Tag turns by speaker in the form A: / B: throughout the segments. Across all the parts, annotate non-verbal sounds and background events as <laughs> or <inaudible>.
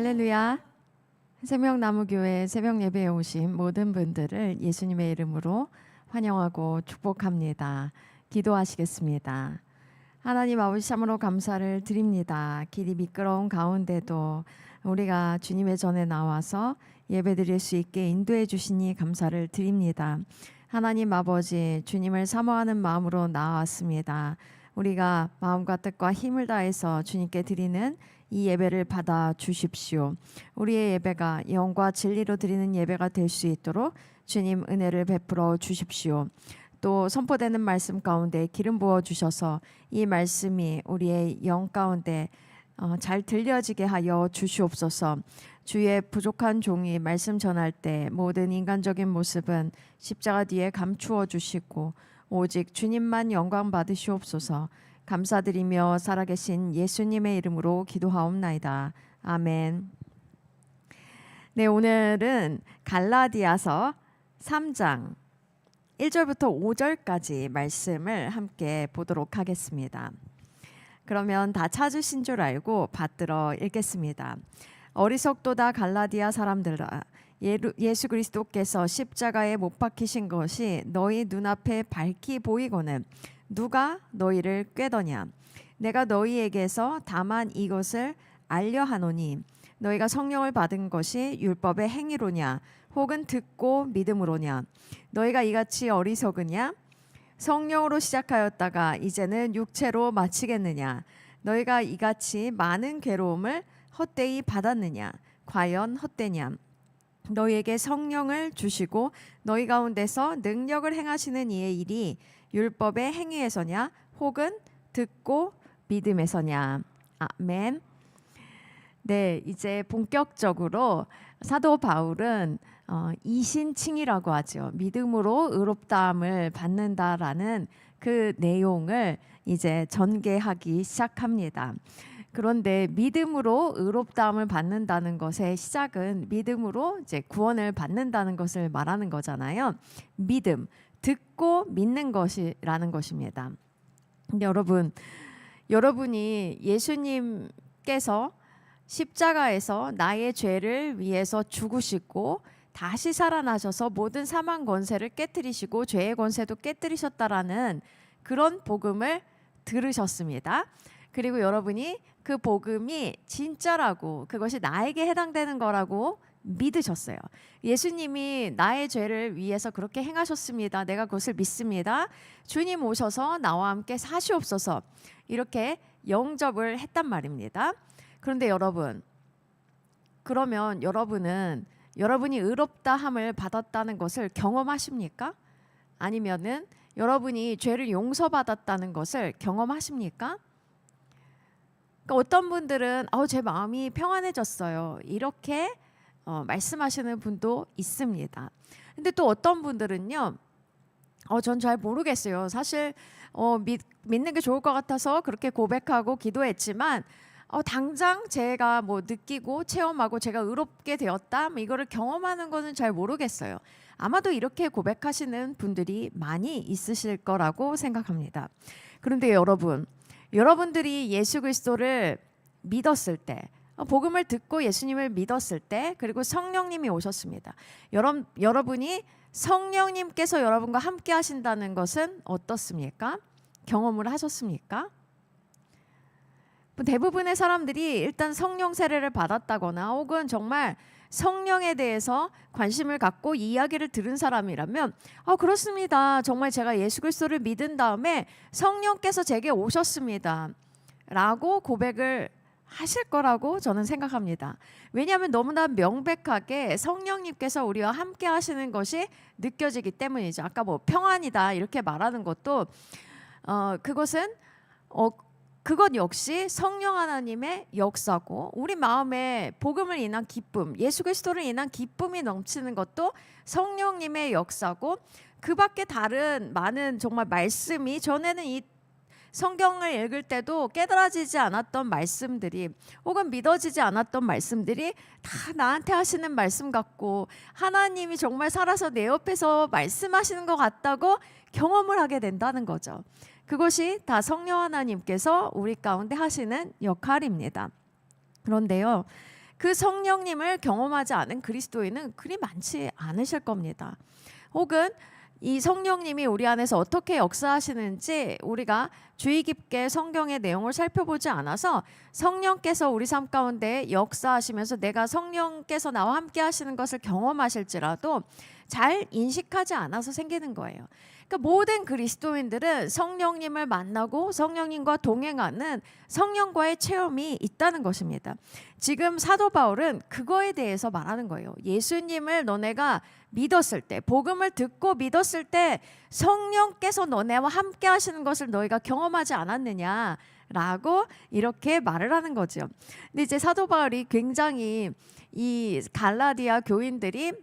A: 할렐루야. 생명나무교회 새벽 예배에 오신 모든 분들을 예수님의 이름으로 환영하고 축복합니다. 기도하시겠습니다. 하나님 아버지 참으로 감사를 드립니다. 길이 미끄러운 가운데도 우리가 주님의 전에 나와서 예배드릴 수 있게 인도해 주시니 감사를 드립니다. 하나님 아버지 주님을 사모하는 마음으로 나왔습니다. 우리가 마음과 뜻과 힘을 다해서 주님께 드리는 이 예배를 받아 주십시오. 우리의 예배가 영과 진리로 드리는 예배가 될 수 있도록 주님 은혜를 베풀어 주십시오. 또 선포되는 말씀 가운데 기름 부어 주셔서 이 말씀이 우리의 영 가운데 어, 잘 들려지게 하여 주시옵소서. 주의 부족한 종이 말씀 전할 때 모든 인간적인 모습은 십자가 뒤에 감추어 주시고 오직 주님만 영광 받으시옵소서. 감사드리며 살아계신 예수님의 이름으로 기도하옵나이다. 아멘. 네, 오늘은 갈라디아서 3장 1절부터 5절까지 말씀을 함께 보도록 하겠습니다. 그러면 다 찾으신 줄 알고 받들어 읽겠습니다. 어리석도다 갈라디아 사람들아 예루- 예수 그리스도께서 십자가에 못 박히신 것이 너희 눈앞에 밝히 보이고는 누가 너희를 꾀더냐? 내가 너희에게서 다만 이것을 알려 하노니 너희가 성령을 받은 것이 율법의 행위로냐? 혹은 듣고 믿음으로냐? 너희가 이같이 어리석으냐? 성령으로 시작하였다가 이제는 육체로 마치겠느냐? 너희가 이같이 많은 괴로움을 헛되이 받았느냐 과연 헛되냐 너희에게 성령을 주시고 너희 가운데서 능력을 행하시는 이의 일이 율법의 행위에서냐 혹은 듣고 믿음에서냐 아멘. 네, 이제 본격적으로 사도 바울은 어, 이신칭이라고 하죠. 믿음으로 의롭다함을 받는다라는 그 내용을 이제 전개하기 시작합니다. 그런데 믿음으로 의롭다함을 받는다는 것의 시작은 믿음으로 이제 구원을 받는다는 것을 말하는 거잖아요. 믿음, 듣고 믿는 것이라는 것입니다. 여러분, 여러분이 예수님께서 십자가에서 나의 죄를 위해서 죽으시고 다시 살아나셔서 모든 사망 권세를 깨뜨리시고 죄의 권세도 깨뜨리셨다라는 그런 복음을 들으셨습니다. 그리고 여러분이 그 복음이 진짜라고 그것이 나에게 해당되는 거라고 믿으셨어요. 예수님이 나의 죄를 위해서 그렇게 행하셨습니다. 내가 그것을 믿습니다. 주님 오셔서 나와 함께 사시옵소서. 이렇게 영접을 했단 말입니다. 그런데 여러분, 그러면 여러분은 여러분이 의롭다함을 받았다는 것을 경험하십니까? 아니면은 여러분이 죄를 용서받았다는 것을 경험하십니까? 그러니까 어떤 분들은 어, 제 마음이 평안해졌어요. 이렇게 어, 말씀하시는 분도 있습니다. 근데 또 어떤 분들은요. 어, 전 잘 모르겠어요. 사실 어, 믿, 믿는 게 좋을 것 같아서 그렇게 고백하고 기도했지만 어, 당장 제가 뭐 느끼고 체험하고 제가 의롭게 되었다 뭐 이거를 경험하는 거는 잘 모르겠어요. 아마도 이렇게 고백하시는 분들이 많이 있으실 거라고 생각합니다. 그런데 여러분, 여러분들이 예수 그리스도를 믿었을 때 어, 복음을 듣고 예수님을 믿었을 때 그리고 성령님이 오셨습니다. 여러분 여러분이 성령님께서 여러분과 함께 하신다는 것은 어떻습니까? 경험을 하셨습니까? 뭐 대부분의 사람들이 일단 성령 세례를 받았다거나 혹은 정말 성령에 대해서 관심을 갖고 이야기를 들은 사람이라면 아 그렇습니다. 정말 제가 예수 그리스도를 믿은 다음에 성령께서 제게 오셨습니다. 라고 고백을 하실 거라고 저는 생각합니다. 왜냐하면 너무나 명백하게 성령님께서 우리와 함께 하시는 것이 느껴지기 때문이죠. 아까 뭐 평안이다 이렇게 말하는 것도 어 그것은 어 그것 역시 성령 하나님의 역사고 우리 마음에 복음을 인한 기쁨, 예수 그리스도를 인한 기쁨이 넘치는 것도 성령님의 역사고 그 밖에 다른 많은 정말 말씀이 전에는 이 성경을 읽을 때도 깨달아지지 않았던 말씀들이 혹은 믿어지지 않았던 말씀들이 다 나한테 하시는 말씀 같고 하나님이 정말 살아서 내 옆에서 말씀하시는 것 같다고 경험을 하게 된다는 거죠. 그것이 다 성령 하나님께서 우리 가운데 하시는 역할입니다. 그런데요. 그 성령님을 경험하지 않은 그리스도인은 그리 많지 않으실 겁니다. 혹은 이 성령님이 우리 안에서 어떻게 역사하시는지 우리가 주의 깊게 성경의 내용을 살펴보지 않아서 성령께서 우리 삶 가운데 역사하시면서 내가 성령께서 나와 함께 하시는 것을 경험하실지라도 잘 인식하지 않아서 생기는 거예요. 그러니까 모든 그리스도인들은 성령님을 만나고 성령님과 동행하는 성령과의 체험이 있다는 것입니다. 지금 사도 바울은 그거에 대해서 말하는 거예요. 예수님을 너네가 믿었을 때, 복음을 듣고 믿었을 때 성령께서 너네와 함께 하시는 것을 너희가 경험하지 않았느냐. 라고 이렇게 말을 하는 거죠. 근데 이제 사도 바울이 굉장히 이 갈라디아 교인들이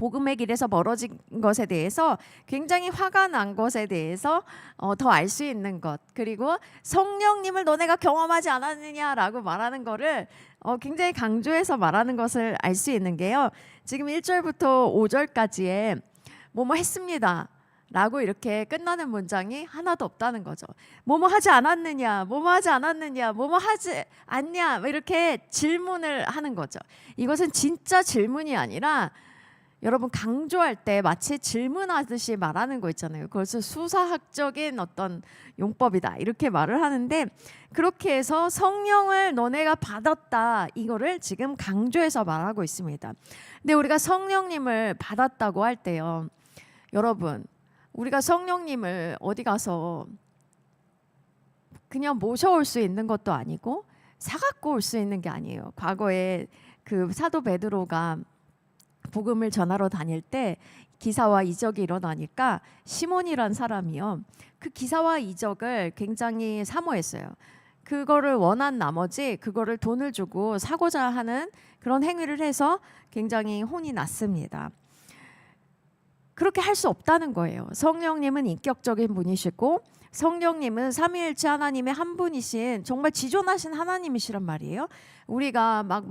A: 복음의 길에서 멀어진 것에 대해서 굉장히 화가 난 것에 대해서 어, 더알 수 있는 것 그리고 성령님을 너네가 경험하지 않았느냐라고 말하는 거를 어, 굉장히 강조해서 말하는 것을 알 수 있는 게요. 지금 1절부터 5절까지에 뭐뭐 했습니다. 라고 이렇게 끝나는 문장이 하나도 없다는 거죠. 뭐뭐 하지 않았느냐, 뭐뭐 하지 않았느냐, 뭐뭐 하지 않냐, 뭐 이렇게 질문을 하는 거죠. 이것은 진짜 질문이 아니라 여러분 강조할 때 마치 질문하듯이 말하는 거 있잖아요. 그것을 수사학적인 어떤 용법이다 이렇게 말을 하는데 그렇게 해서 성령을 너네가 받았다 이거를 지금 강조해서 말하고 있습니다. 근데 우리가 성령님을 받았다고 할 때요, 여러분 우리가 성령님을 어디 가서 그냥 모셔올 수 있는 것도 아니고 사갖고 올 수 있는 게 아니에요. 과거에 그 사도 베드로가 복음을 전하러 다닐 때 기사와 이적이 일어나니까 시몬이란 사람이요. 그 기사와 이적을 굉장히 사모했어요. 그거를 원한 나머지 그거를 돈을 주고 사고자 하는 그런 행위를 해서 굉장히 혼이 났습니다. 그렇게 할 수 없다는 거예요. 성령님은 인격적인 분이시고 성령님은 삼위일체 하나님의 한 분이신 정말 지존하신 하나님이시란 말이에요. 우리가 막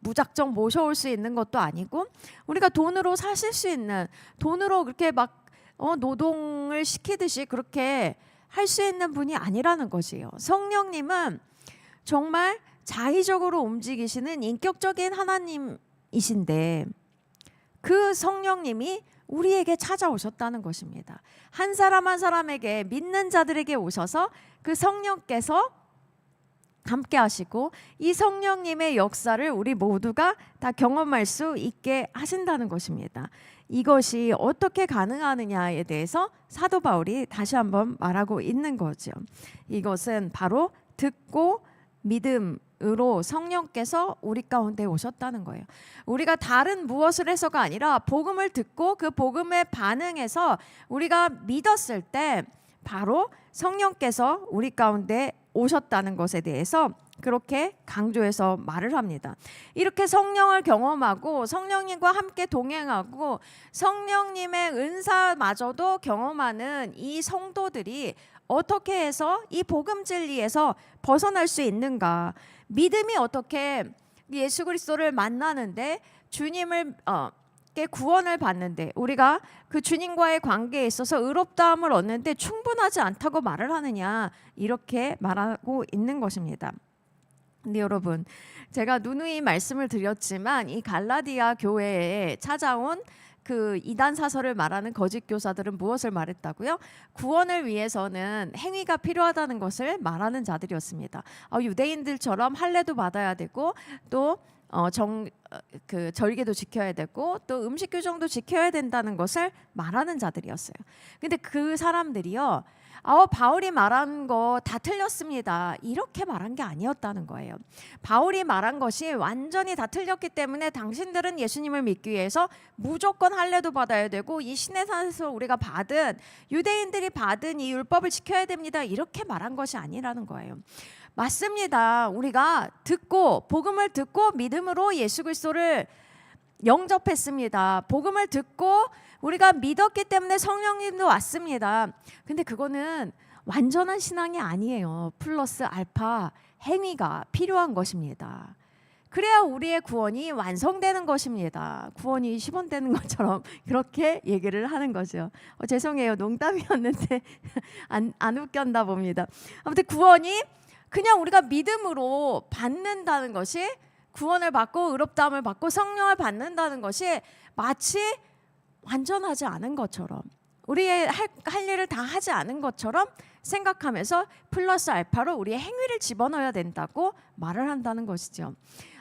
A: 무작정 모셔올 수 있는 것도 아니고 우리가 돈으로 사실 수 있는 돈으로 그렇게 막 어, 노동을 시키듯이 그렇게 할 수 있는 분이 아니라는 것이에요. 성령님은 정말 자의적으로 움직이시는 인격적인 하나님이신데 그 성령님이 우리에게 찾아오셨다는 것입니다. 한 사람 한 사람에게 믿는 자들에게 오셔서 그 성령께서 함께 하시고 이 성령님의 역사를 우리 모두가 다 경험할 수 있게 하신다는 것입니다. 이것이 어떻게 가능하느냐에 대해서 사도 바울이 다시 한번 말하고 있는 거죠. 이것은 바로 듣고 믿음 으로 성령께서 우리 가운데 오셨다는 거예요. 우리가 다른 무엇을 해서가 아니라 복음을 듣고 그 복음에 반응해서 우리가 믿었을 때 바로 성령께서 우리 가운데 오셨다는 것에 대해서 그렇게 강조해서 말을 합니다. 이렇게 성령을 경험하고 성령님과 함께 동행하고 성령님의 은사마저도 경험하는 이 성도들이 어떻게 해서 이 복음 진리에서 벗어날 수 있는가? 믿음이 어떻게 예수 그리스도를 만나는데 주님을 어, 께 구원을 받는데 우리가 그 주님과의 관계에 있어서 의롭다함을 얻는데 충분하지 않다고 말을 하느냐 이렇게 말하고 있는 것입니다. 근데 여러분 제가 누누이 말씀을 드렸지만 이 갈라디아 교회에 찾아온 그 이단 사설을 말하는 거짓 교사들은 무엇을 말했다고요? 구원을 위해서는 행위가 필요하다는 것을 말하는 자들이었습니다. 어, 유대인들처럼 할례도 받아야 되고 또 어, 정, 어, 그 절개도 지켜야 되고 또 음식 규정도 지켜야 된다는 것을 말하는 자들이었어요. 근데 그 사람들이요. 아, 바울이 말한 거 다 틀렸습니다. 이렇게 말한 게 아니었다는 거예요. 바울이 말한 것이 완전히 다 틀렸기 때문에 당신들은 예수님을 믿기 위해서 무조건 할례도 받아야 되고 이 신의 산에서 우리가 받은 유대인들이 받은 이 율법을 지켜야 됩니다. 이렇게 말한 것이 아니라는 거예요. 맞습니다. 우리가 듣고 복음을 듣고 믿음으로 예수 그리스도를 영접했습니다. 복음을 듣고 우리가 믿었기 때문에 성령님도 왔습니다. 근데 그거는 완전한 신앙이 아니에요. 플러스 알파 행위가 필요한 것입니다. 그래야 우리의 구원이 완성되는 것입니다. 구원이 10원 되는 것처럼 <laughs> 그렇게 얘기를 하는 거죠. 어, 죄송해요. 농담이었는데 <laughs> 안, 안 웃겼나 봅니다. 아무튼 구원이 그냥 우리가 믿음으로 받는다는 것이 구원을 받고 의롭다함을 받고 성령을 받는다는 것이 마치 완전하지 않은 것처럼 우리의 할, 할 일을 다 하지 않은 것처럼 생각하면서 플러스 알파로 우리의 행위를 집어넣어야 된다고 말을 한다는 것이죠.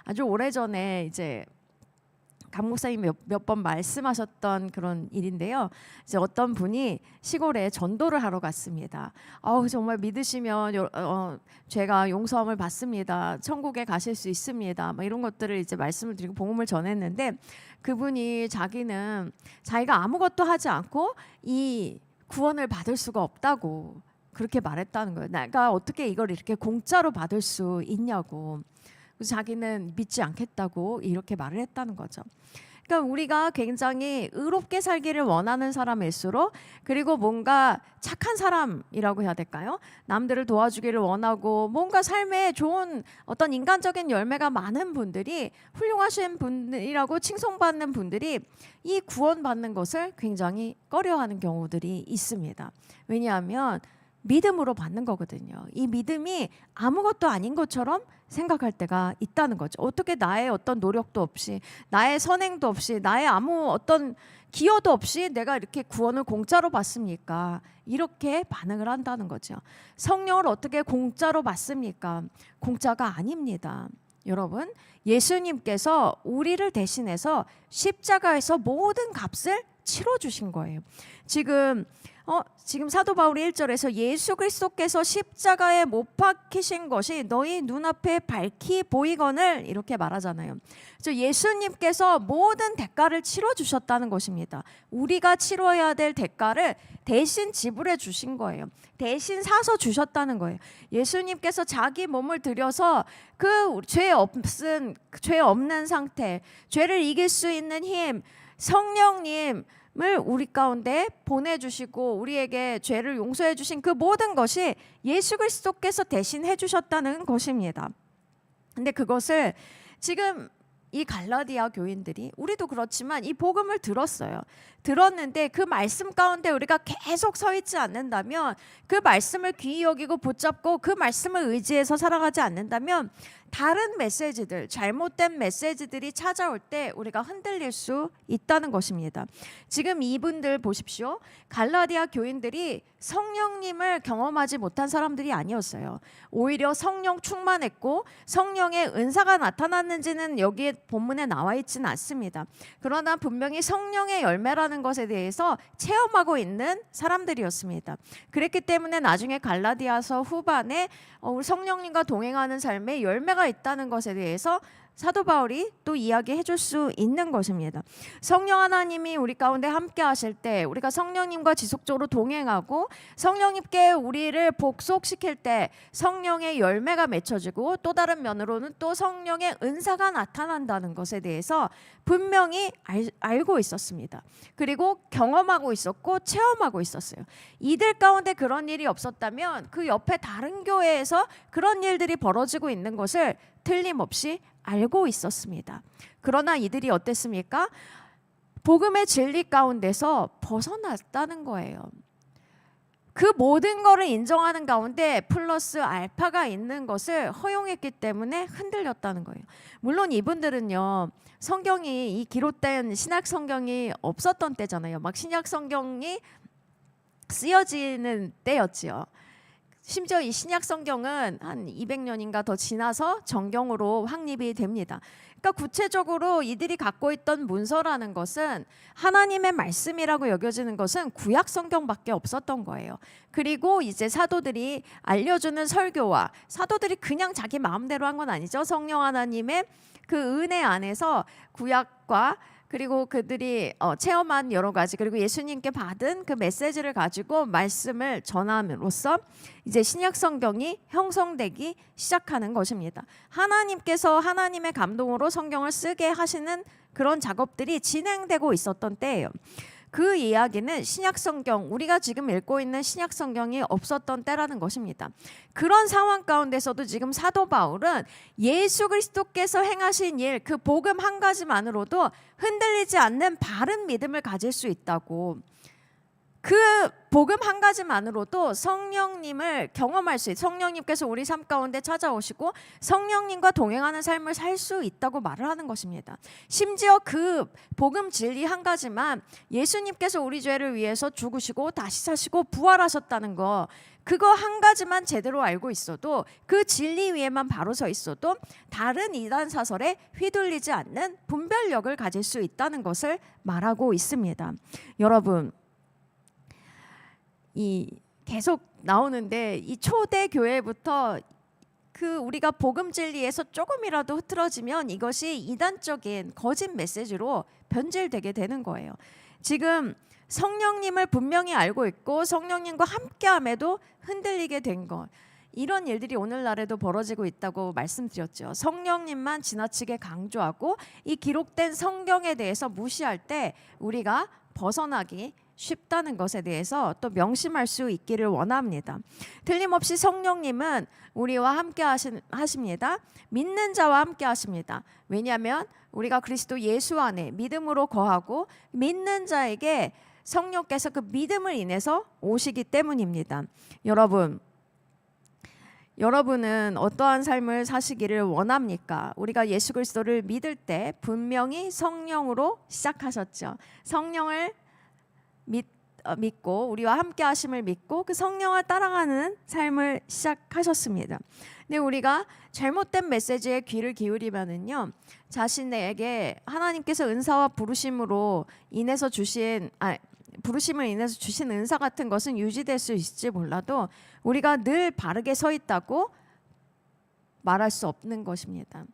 A: 아주 오래전에 이제 강 목사님 몇번 말씀하셨던 그런 일인데요. 이제 어떤 분이 시골에 전도를 하러 갔습니다. 아우 정말 믿으시면 요- 어, 죄가 용서함을 받습니다. 천국에 가실 수 있습니다. 막 이런 것들을 이제 말씀을 드리고 복음을 전했는데 그분이 자기는 자기가 아무것도 하지 않고 이 구원을 받을 수가 없다고 그렇게 말했다는 거예요. 내가 어떻게 이걸 이렇게 공짜로 받을 수 있냐고. 자기는 믿지 않겠다고 이렇게 말을 했다는 거죠. 그러니까 우리가 굉장히 의롭게 살기를 원하는 사람일수록 그리고 뭔가 착한 사람이라고 해야 될까요? 남들을 도와주기를 원하고 뭔가 삶에 좋은 어떤 인간적인 열매가 많은 분들이 훌륭하신 분이라고 칭송받는 분들이 이 구원받는 것을 굉장히 꺼려하는 경우들이 있습니다. 왜냐하면 믿음으로 받는 거거든요. 이 믿음이 아무것도 아닌 것처럼 생각할 때가 있다는 거죠. 어떻게 나의 어떤 노력도 없이, 나의 선행도 없이, 나의 아무 어떤 기여도 없이 내가 이렇게 구원을 공짜로 받습니까? 이렇게 반응을 한다는 거죠. 성령을 어떻게 공짜로 받습니까? 공짜가 아닙니다. 여러분, 예수님께서 우리를 대신해서 십자가에서 모든 값을 치러 주신 거예요. 지금 어, 지금 사도 바울이 1절에서 예수 그리스도께서 십자가에 못 박히신 것이 너희 눈앞에 밝히 보이거늘 이렇게 말하잖아요. 저 예수님께서 모든 대가를 치러 주셨다는 것입니다. 우리가 치러야 될 대가를 대신 지불해 주신 거예요. 대신 사서 주셨다는 거예요. 예수님께서 자기 몸을 들여서 그 죄 없은 죄 없는 상태, 죄를 이길 수 있는 힘, 성령님 을 우리 가운데 보내주시고 우리에게 죄를 용서해 주신 그 모든 것이 예수 그리스도께서 대신 해 주셨다는 것입니다. 근데 그것을 지금 이 갈라디아 교인들이 우리도 그렇지만 이 복음을 들었어요. 들었는데 그 말씀 가운데 우리가 계속 서 있지 않는다면 그 말씀을 귀히 여기고 붙잡고 그 말씀을 의지해서 살아가지 않는다면 다른 메시지들, 잘못된 메시지들이 찾아올 때 우리가 흔들릴 수 있다는 것입니다. 지금 이분들 보십시오. 갈라디아 교인들이 성령님을 경험하지 못한 사람들이 아니었어요. 오히려 성령 충만했고 성령의 은사가 나타났는지는 여기에 본문에 나와 있지는 않습니다. 그러나 분명히 성령의 열매라는 것에 대해서 체험하고 있는 사람들이었습니다. 그랬기 때문에 나중에 갈라디아서 후반에 어, 성령님과 동행하는 삶에 열매 가 있다는 것에 대해서 사도 바울이 또 이야기해 줄 수 있는 것입니다. 성령 하나님이 우리 가운데 함께 하실 때 우리가 성령님과 지속적으로 동행하고 성령님께 우리를 복속시킬 때 성령의 열매가 맺혀지고 또 다른 면으로는 또 성령의 은사가 나타난다는 것에 대해서 분명히 알, 알고 있었습니다. 그리고 경험하고 있었고 체험하고 있었어요. 이들 가운데 그런 일이 없었다면 그 옆에 다른 교회에서 그런 일들이 벌어지고 있는 것을 틀림없이 알고 있었습니다. 그러나 이들이 어땠습니까? 복음의 진리 가운데서 벗어났다는 거예요. 그 모든 거를 인정하는 가운데 플러스 알파가 있는 것을 허용했기 때문에 흔들렸다는 거예요. 물론 이분들은요. 성경이 이 기록된 신약 성경이 없었던 때잖아요. 막 신약 성경이 쓰여지는 때였지요. 심지어 이 신약 성경은 한 200년인가 더 지나서 정경으로 확립이 됩니다. 그러니까 구체적으로 이들이 갖고 있던 문서라는 것은 하나님의 말씀이라고 여겨지는 것은 구약 성경밖에 없었던 거예요. 그리고 이제 사도들이 알려주는 설교와 사도들이 그냥 자기 마음대로 한 건 아니죠. 성령 하나님의 그 은혜 안에서 구약과 그리고 그들이 어, 체험한 여러 가지 그리고 예수님께 받은 그 메시지를 가지고 말씀을 전함으로써 이제 신약 성경이 형성되기 시작하는 것입니다. 하나님께서 하나님의 감동으로 성경을 쓰게 하시는 그런 작업들이 진행되고 있었던 때예요. 그 이야기는 신약 성경 우리가 지금 읽고 있는 신약 성경이 없었던 때라는 것입니다. 그런 상황 가운데서도 지금 사도 바울은 예수 그리스도께서 행하신 일 그 복음 한 가지만으로도 흔들리지 않는 바른 믿음을 가질 수 있다고 그 복음 한 가지만으로도 성령님을 경험할 수 있, 성령님께서 우리 삶 가운데 찾아오시고 성령님과 동행하는 삶을 살 수 있다고 말을 하는 것입니다. 심지어 그 복음 진리 한 가지만 예수님께서 우리 죄를 위해서 죽으시고 다시 사시고 부활하셨다는 거 그거 한 가지만 제대로 알고 있어도 그 진리 위에만 바로 서 있어도 다른 이단 사설에 휘둘리지 않는 분별력을 가질 수 있다는 것을 말하고 있습니다. 여러분 이 계속 나오는데 이 초대 교회부터 그 우리가 복음 진리에서 조금이라도 흐트러지면 이것이 이단적인 거짓 메시지로 변질되게 되는 거예요. 지금 성령님을 분명히 알고 있고 성령님과 함께함에도 흔들리게 된 것. 이런 일들이 오늘날에도 벌어지고 있다고 말씀드렸죠. 성령님만 지나치게 강조하고 이 기록된 성경에 대해서 무시할 때 우리가 벗어나기 쉽다는 것에 대해서 또 명심할 수 있기를 원합니다. 틀림없이 성령님은 우리와 함께 하신, 하십니다. 믿는 자와 함께 하십니다. 왜냐하면 우리가 그리스도 예수 안에 믿음으로 거하고 믿는 자에게 성령께서 그 믿음을 인해서 오시기 때문입니다. 여러분, 여러분은 어떠한 삶을 사시기를 원합니까? 우리가 예수 그리스도를 믿을 때 분명히 성령으로 시작하셨죠. 성령을 믿, 어, 믿고 우리와 함께 하심을 믿고 그 성령을 따라가는 삶을 시작하셨습니다. 근데 우리가 잘못된 메시지에 귀를 기울이면은요 자신에게 하나님께서 은사와 부르심으로 인해서 주신 아 부르심을 인해서 주신 은사 같은 것은 유지될 수 있을지 몰라도 우리가 늘 바르게 서 있다고 말할 수 없는 것입니다.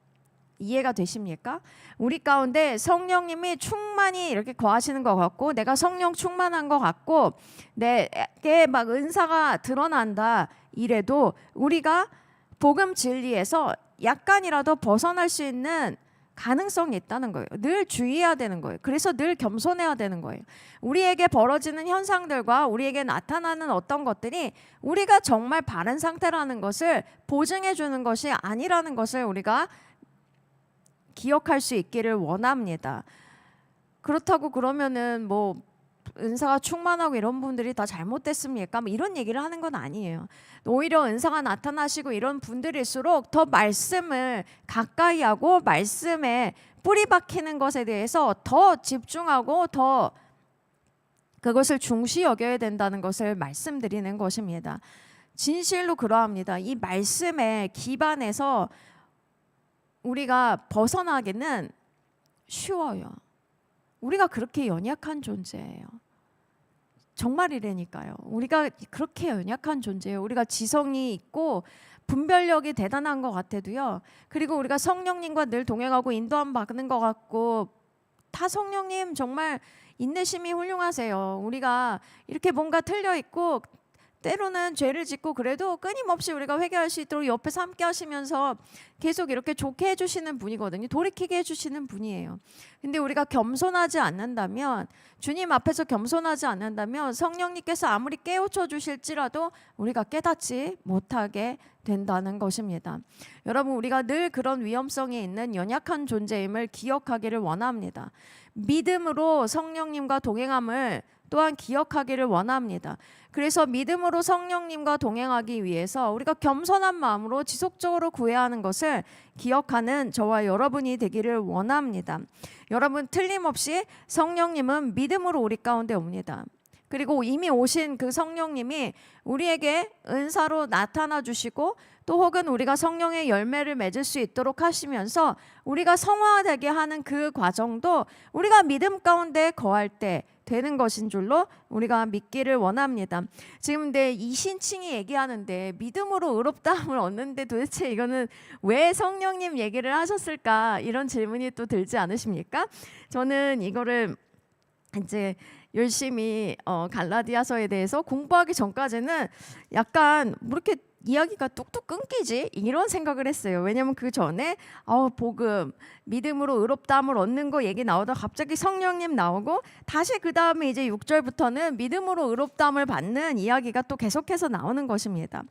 A: 이해가 되십니까? 우리 가운데 성령님이 충만히 이렇게 거하시는 것 같고 내가 성령 충만한 것 같고 내게 막 은사가 드러난다 이래도 우리가 복음 진리에서 약간이라도 벗어날 수 있는 가능성이 있다는 거예요. 늘 주의해야 되는 거예요. 그래서 늘 겸손해야 되는 거예요. 우리에게 벌어지는 현상들과 우리에게 나타나는 어떤 것들이 우리가 정말 바른 상태라는 것을 보증해 주는 것이 아니라는 것을 우리가 기억할 수 있기를 원합니다. 그렇다고 그러면은 뭐 은사가 충만하고 이런 분들이 다 잘못됐습니까? 뭐 이런 얘기를 하는 건 아니에요. 오히려 은사가 나타나시고 이런 분들일수록 더 말씀을 가까이 하고 말씀에 뿌리 박히는 것에 대해서 더 집중하고 더 그것을 중시 여겨야 된다는 것을 말씀드리는 것입니다. 진실로 그러합니다. 이 말씀에 기반해서 우리가 벗어나기는 쉬워요. 우리가 그렇게 연약한 존재예요. 정말이라니까요. 우리가 그렇게 연약한 존재예요. 우리가 지성이 있고 분별력이 대단한 것 같아도요. 그리고 우리가 성령님과 늘 동행하고 인도함 받는 것 같고 다 성령님 정말 인내심이 훌륭하세요. 우리가 이렇게 뭔가 틀려 있고 때로는 죄를 짓고 그래도 끊임없이 우리가 회개할 수 있도록 옆에서 함께 하시면서 계속 이렇게 좋게 해주시는 분이거든요. 돌이키게 해주시는 분이에요. 근데 우리가 겸손하지 않는다면 주님 앞에서 겸손하지 않는다면 성령님께서 아무리 깨우쳐 주실지라도 우리가 깨닫지 못하게 된다는 것입니다. 여러분 우리가 늘 그런 위험성이 있는 연약한 존재임을 기억하기를 원합니다. 믿음으로 성령님과 동행함을 또한 기억하기를 원합니다. 그래서 믿음으로 성령님과 동행하기 위해서 우리가 겸손한 마음으로 지속적으로 구해야 하는 것을 기억하는 저와 여러분이 되기를 원합니다. 여러분 틀림없이 성령님은 믿음으로 우리 가운데 옵니다. 그리고 이미 오신 그 성령님이 우리에게 은사로 나타나 주시고 또 혹은 우리가 성령의 열매를 맺을 수 있도록 하시면서 우리가 성화되게 하는 그 과정도 우리가 믿음 가운데 거할 때 되는 것인 줄로 우리가 믿기를 원합니다. 지금 내 이신칭이 얘기하는데 믿음으로 의롭다함을 얻는데 도대체 이거는 왜 성령님 얘기를 하셨을까 이런 질문이 또 들지 않으십니까? 저는 이거를 이제 열심히 어, 갈라디아서에 대해서 공부하기 전까지는 약간 뭐 이렇게 이야기가 뚝뚝 끊기지 이런 생각을 했어요. 왜냐면 그 전에 어, 복음 믿음으로 의롭다함을 얻는 거 얘기 나오다 갑자기 성령님 나오고 다시 그 다음에 이제 6절부터는 믿음으로 의롭다함을 받는 이야기가 또 계속해서 나오는 것입니다.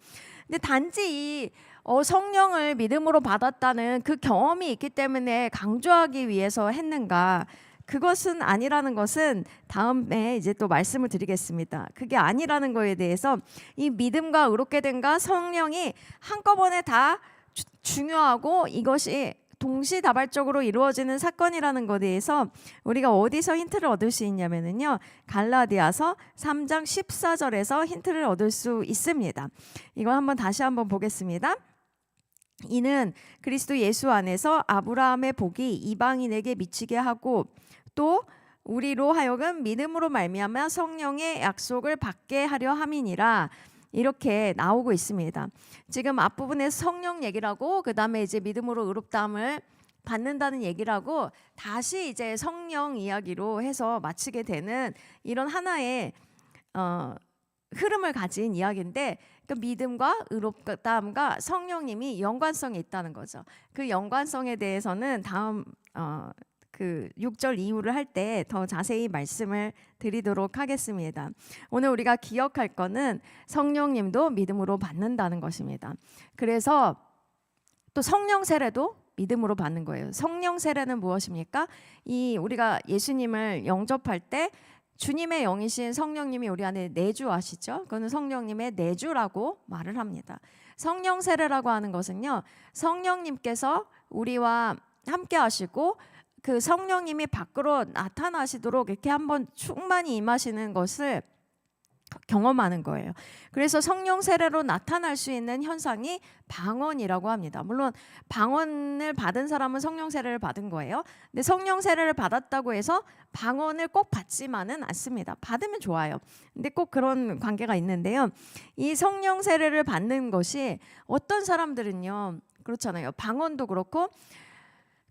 A: 근데 단지 이 어, 성령을 믿음으로 받았다는 그 경험이 있기 때문에 강조하기 위해서 했는가? 그것은 아니라는 것은 다음에 이제 또 말씀을 드리겠습니다. 그게 아니라는 거에 대해서 이 믿음과 의롭게 된가 성령이 한꺼번에 다 주- 중요하고 이것이 동시다발적으로 이루어지는 사건이라는 것에 대해서 우리가 어디서 힌트를 얻을 수 있냐면은요. 갈라디아서 3장 14절에서 힌트를 얻을 수 있습니다. 이걸 한번 다시 한번 보겠습니다. 이는 그리스도 예수 안에서 아브라함의 복이 이방인에게 미치게 하고 또 우리로 하여금 믿음으로 말미암아 성령의 약속을 받게 하려 함이니라 이렇게 나오고 있습니다. 지금 앞부분에 성령 얘기라고 그다음에 이제 믿음으로 의롭다함을 받는다는 얘기라고 다시 이제 성령 이야기로 해서 마치게 되는 이런 하나의 어, 흐름을 가진 이야기인데 그 믿음과 의롭다함과 성령님이 연관성이 있다는 거죠. 그 연관성에 대해서는 다음 어, 그 6절 이후를 할 때 더 자세히 말씀을 드리도록 하겠습니다. 오늘 우리가 기억할 거는 성령님도 믿음으로 받는다는 것입니다. 그래서 또 성령 세례도 믿음으로 받는 거예요. 성령 세례는 무엇입니까? 이 우리가 예수님을 영접할 때 주님의 영이신 성령님이 우리 안에 내주하시죠. 그거는 성령님의 내주라고 말을 합니다. 성령 세례라고 하는 것은요. 성령님께서 우리와 함께 하시고 그 성령님이 밖으로 나타나시도록 이렇게 한번 충만히 임하시는 것을 경험하는 거예요. 그래서 성령 세례로 나타날 수 있는 현상이 방언이라고 합니다. 물론 방언을 받은 사람은 성령 세례를 받은 거예요. 근데 성령 세례를 받았다고 해서 방언을 꼭 받지만은 않습니다. 받으면 좋아요. 근데 꼭 그런 관계가 있는데요. 이 성령 세례를 받는 것이 어떤 사람들은요. 그렇잖아요. 방언도 그렇고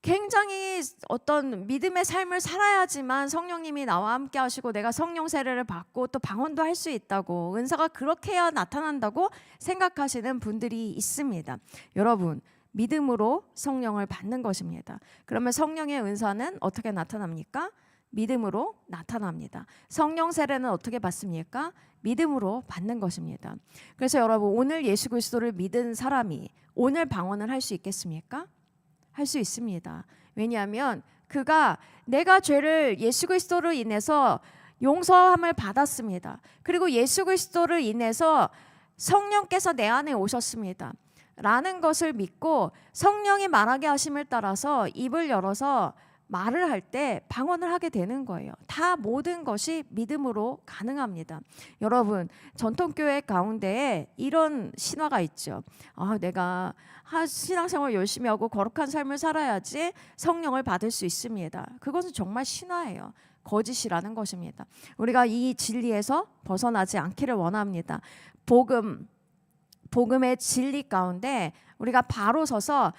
A: 굉장히 어떤 믿음의 삶을 살아야지만 성령님이 나와 함께 하시고 내가 성령 세례를 받고 또 방언도 할 수 있다고 은사가 그렇게 해야 나타난다고 생각하시는 분들이 있습니다. 여러분, 믿음으로 성령을 받는 것입니다. 그러면 성령의 은사는 어떻게 나타납니까? 믿음으로 나타납니다. 성령 세례는 어떻게 받습니까? 믿음으로 받는 것입니다. 그래서 여러분 오늘 예수 그리스도를 믿은 사람이 오늘 방언을 할 수 있겠습니까? 할 수 있습니다. 왜냐하면 그가 내가 죄를 예수 그리스도로 인해서 용서함을 받았습니다. 그리고 예수 그리스도를 인해서 성령께서 내 안에 오셨습니다. 라는 것을 믿고 성령이 말하게 하심을 따라서 입을 열어서 말을 할 때 방언을 하게 되는 거예요. 다 모든 것이 믿음으로 가능합니다. 여러분, 전통교회 가운데에 이런 신화가 있죠. 아, 내가 하- 신앙생활 열심히 하고 거룩한 삶을 살아야지 성령을 받을 수 있습니다. 그것은 정말 신화예요. 거짓이라는 것입니다. 우리가 이 진리에서 벗어나지 않기를 원합니다. 복음, 복음의 진리 가운데 우리가 바로 서서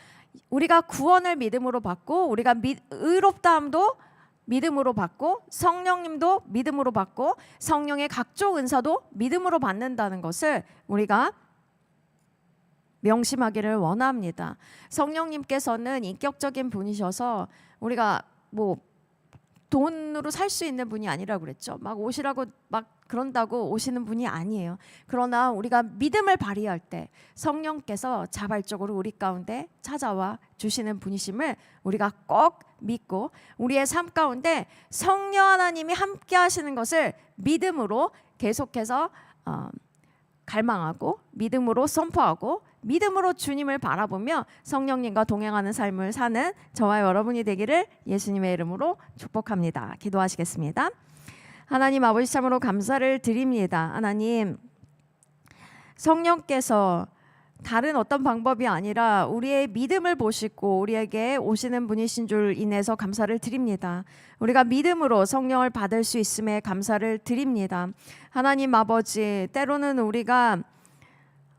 A: 우리가 구원을 믿음으로 받고 우리가 미, 의롭다함도 믿음으로 받고 성령님도 믿음으로 받고 성령의 각종 은사도 믿음으로 받는다는 것을 우리가 명심하기를 원합니다. 성령님께서는 인격적인 분이셔서 우리가 뭐 돈으로 살 수 있는 분이 아니라고 그랬죠. 막 오시라고 막 그런다고 오시는 분이 아니에요. 그러나 우리가 믿음을 발휘할 때 성령께서 자발적으로 우리 가운데 찾아와 주시는 분이심을 우리가 꼭 믿고 우리의 삶 가운데 성령 하나님이 함께 하시는 것을 믿음으로 계속해서 어, 갈망하고 믿음으로 선포하고 믿음으로 주님을 바라보며 성령님과 동행하는 삶을 사는 저와 여러분이 되기를 예수님의 이름으로 축복합니다. 기도하시겠습니다. 하나님 아버지 참으로 감사를 드립니다. 하나님 성령께서 다른 어떤 방법이 아니라 우리의 믿음을 보시고 우리에게 오시는 분이신 줄 인해서 감사를 드립니다. 우리가 믿음으로 성령을 받을 수 있음에 감사를 드립니다. 하나님 아버지 때로는 우리가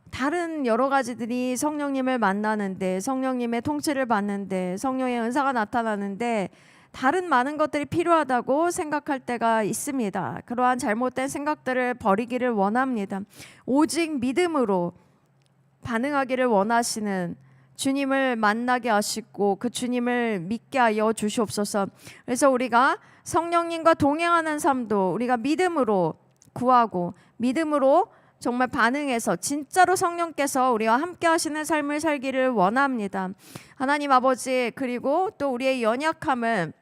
A: 다른 여러 가지들이 성령님을 만나는데 성령님의 통치를 받는데 성령의 은사가 나타나는데 다른 많은 것들이 필요하다고 생각할 때가 있습니다. 그러한 잘못된 생각들을 버리기를 원합니다. 오직 믿음으로 반응하기를 원하시는 주님을 만나게 하시고 그 주님을 믿게 하여 주시옵소서. 그래서 우리가 성령님과 동행하는 삶도 우리가 믿음으로 구하고 믿음으로 정말 반응해서 진짜로 성령께서 우리와 함께 하시는 삶을 살기를 원합니다. 하나님 아버지 그리고 또 우리의 연약함을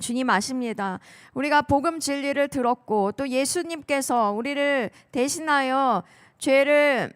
A: 주님 아십니다. 우리가 복음 진리를 들었고 또 예수님께서 우리를 대신하여 죄를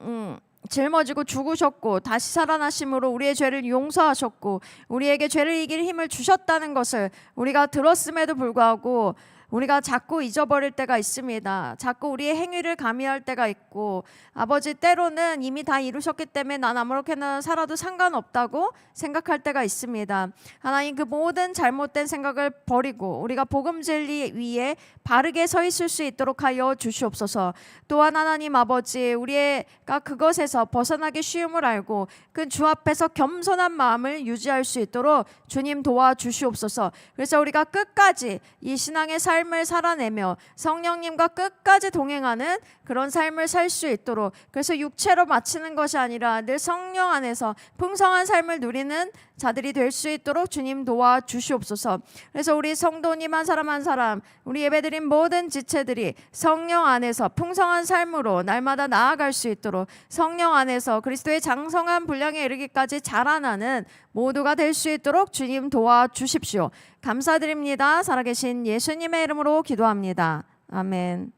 A: 음, 짊어지고 죽으셨고 다시 살아나심으로 우리의 죄를 용서하셨고 우리에게 죄를 이길 힘을 주셨다는 것을 우리가 들었음에도 불구하고 우리가 자꾸 잊어버릴 때가 있습니다. 자꾸 우리의 행위를 가미할 때가 있고 아버지 때로는 이미 다 이루셨기 때문에 난 아무렇게나 살아도 상관없다고 생각할 때가 있습니다. 하나님 그 모든 잘못된 생각을 버리고 우리가 복음 진리 위에 바르게 서 있을 수 있도록 하여 주시옵소서. 또한 하나님 아버지 우리가 그것에서 벗어나기 쉬움을 알고 그 주 앞에서 겸손한 마음을 유지할 수 있도록 주님 도와 주시옵소서. 그래서 우리가 끝까지 이 신앙의 삶을 살아내며 성령님과 끝까지 동행하는 그런 삶을 살 수 있도록 그래서 육체로 마치는 것이 아니라 늘 성령 안에서 풍성한 삶을 누리는 자들이 될 수 있도록 주님 도와 주시옵소서. 그래서 우리 성도님 한 사람 한 사람 우리 예배드린 모든 지체들이 성령 안에서 풍성한 삶으로 날마다 나아갈 수 있도록 성령 안에서 그리스도의 장성한 분량에 이르기까지 자라나는 모두가 될 수 있도록 주님 도와 주십시오. 감사드립니다. 살아계신 예수님의 이름으로 기도합니다. 아멘.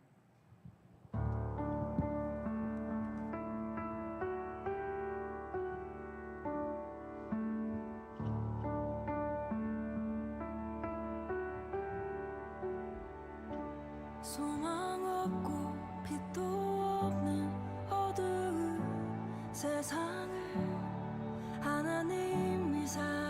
B: 세상을 하나님이 사랑하사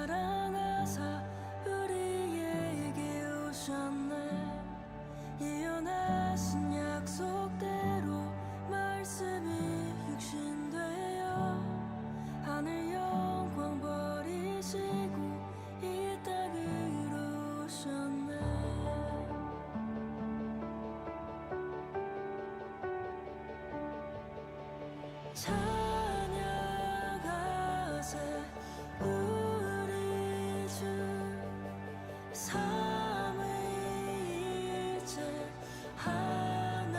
B: 찬양하세 우리 주 삼위일체 하나님